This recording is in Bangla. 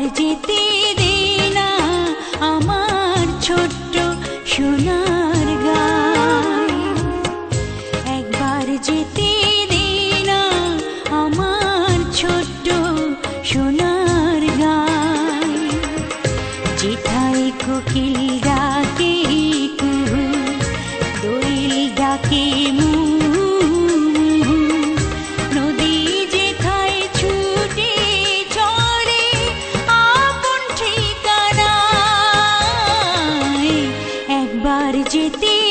আর যেতে দে আমার ছোট্ট সোনার গায় একবার যেতে দিনা আমার ছোট্ট সোনার গায় জিঠাই কোকিল ডাকে কুহু দোল ডাকে মু जीती